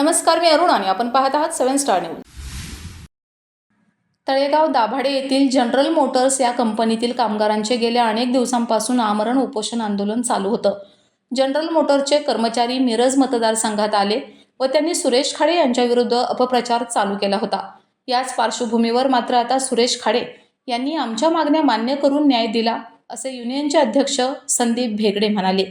नमस्कार मी अरुण आणि आपण पाहत आहात seven star news. Talegaon Dabhade येथील जनरल मोटर्स या कंपनीतील कामगारांचे गेल्या अनेक दिवसांपासून आमरण उपोषण आंदोलन चालू होतं. जनरल मोटरचे कर्मचारी मिरज मतदारसंघात आले व त्यांनी सुरेश खाडे यांच्याविरुद्ध अपप्रचार चालू केला होता. याच पार्श्वभूमीवर मात्र आता सुरेश खाडे यांनी आमच्या मागण्या मान्य करून न्याय दिला असे युनियनचे अध्यक्ष संदीप भेगडे म्हणाले.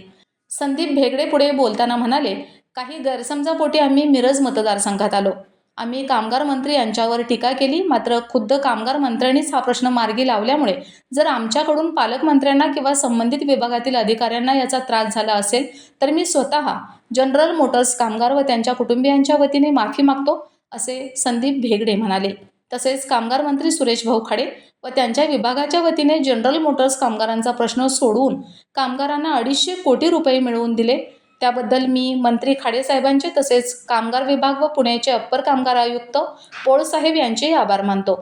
संदीप भेगडे पुढे बोलताना म्हणाले काही गैरसमजापोटी आम्ही मिरज मतदारसंघात आलो. आम्ही कामगार मंत्री यांच्यावर टीका केली मात्र खुद्द कामगार मंत्र्यांनीच हा प्रश्न मार्गी लावल्यामुळे जर आमच्याकडून पालकमंत्र्यांना किंवा संबंधित विभागातील अधिकाऱ्यांना याचा त्रास झाला असेल तर मी स्वतः जनरल मोटर्स कामगार व त्यांच्या कुटुंबियांच्या वतीने माफी मागतो असे संदीप भेगडे म्हणाले. तसेच कामगार मंत्री सुरेश भाऊ खाडे व त्यांच्या विभागाच्या वतीने जनरल मोटर्स कामगारांचा प्रश्न सोडवून कामगारांना अडीचशे कोटी रुपये मिळवून दिले त्याबद्दल मी मंत्री खाडेसाहेबांचे तसेच कामगार विभाग व पुण्याचे अप्पर कामगार आयुक्त पोळसाहेब यांचेही आभार मानतो.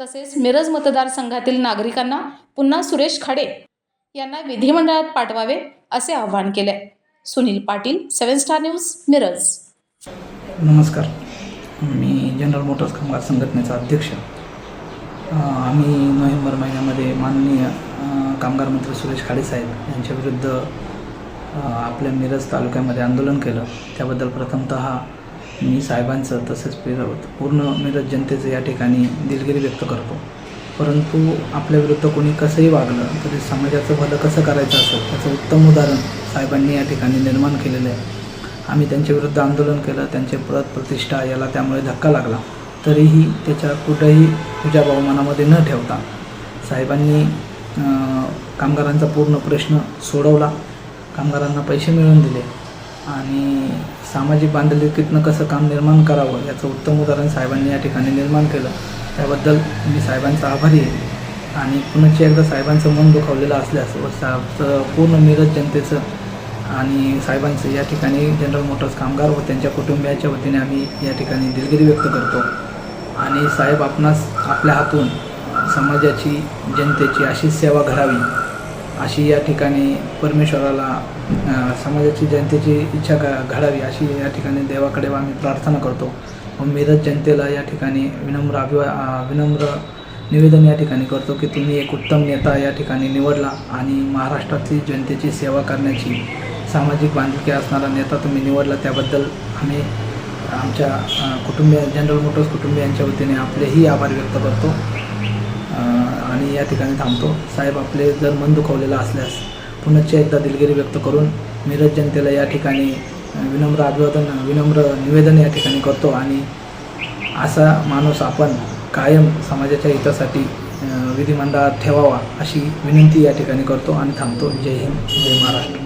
तसेच मिरज मतदारसंघातील नागरिकांना पुन्हा सुरेश खाडे यांना विधिमंडळात पाठवावे असे आवाहन केले. Sunil Patil seven star news Miraj. नमस्कार. मी जनरल मोटर्स कामगार संघटनेचा अध्यक्ष. आम्ही नोव्हेंबर महिन्यामध्ये माननीय कामगार मंत्री सुरेश खाडेसाहेब यांच्याविरुद्ध आपल्या मिरज तालुक्यामध्ये आंदोलन केलं. त्याबद्दल प्रथमतः मी साहेबांचं तसेच पूर्ण मिरज जनतेचं या ठिकाणी दिलगिरी व्यक्त करतो. परंतु आपल्याविरुद्ध कोणी कसंही वागलं तरी समाजाचं भलं कसं करायचं असेल त्याचं उत्तम उदाहरण साहेबांनी या ठिकाणी निर्माण केलेलं आहे. आम्ही त्यांच्याविरुद्ध आंदोलन केलं त्यांचे प्रत प्रतिष्ठा याला त्यामुळे धक्का लागला. तरीही त्याच्या कुठंही तुझ्या बहुमानामध्ये न ठेवता साहेबांनी कामगारांचा पूर्ण प्रश्न सोडवला. कामगारांना पैसे मिळवून दिले. आणि सामाजिक बांधिलकीतनं कसं काम निर्माण करावं याचं उत्तम उदाहरण साहेबांनी या ठिकाणी निर्माण केलं. त्याबद्दल मी साहेबांचा आभारी आहे. आणि पुन्हा एकदा साहेबांचं मन दुखावलेलं असल्यास व साहेबचं पूर्ण मिरज जनतेचं आणि साहेबांचं या ठिकाणी जनरल मोटर्स कामगार व त्यांच्या कुटुंबियाच्या वतीने आम्ही या ठिकाणी दिलगिरी व्यक्त करतो. आणि साहेब आपणास आपल्या हातून समाजाची जनतेची अशी सेवा घडावी. अशी या ठिकाणी परमेश्वराला समाजाची जनतेची इच्छा घ घडावी अशी या ठिकाणी देवाकडे आम्ही प्रार्थना करतो. व मिरज जनतेला या ठिकाणी विनम्र अभिवा विनम्र निवेदन या ठिकाणी करतो की तुम्ही एक उत्तम नेता या ठिकाणी निवडला आणि महाराष्ट्रातली जनतेची सेवा करण्याची सामाजिक बांधिलकी असणारा नेता तुम्ही निवडला त्याबद्दल आम्ही आमच्या कुटुंबीय जनरल मोटर्स कुटुंबियांच्या वतीने आपलेही आभार व्यक्त करतो. आणि या ठिकाणी थांबतो. साहेब आपले जर मन दुखवलेलं असल्यास पुनश्च एकदा दिलगिरी व्यक्त करून मिरज जनतेला या ठिकाणी विनम्र अभिवादन विनम्र निवेदन या ठिकाणी करतो आणि असा माणूस आपण कायम समाजाच्या हितासाठी विधिमंडळात ठेवावा अशी विनंती या ठिकाणी करतो आणि थांबतो. जय हिंद जय महाराष्ट्र.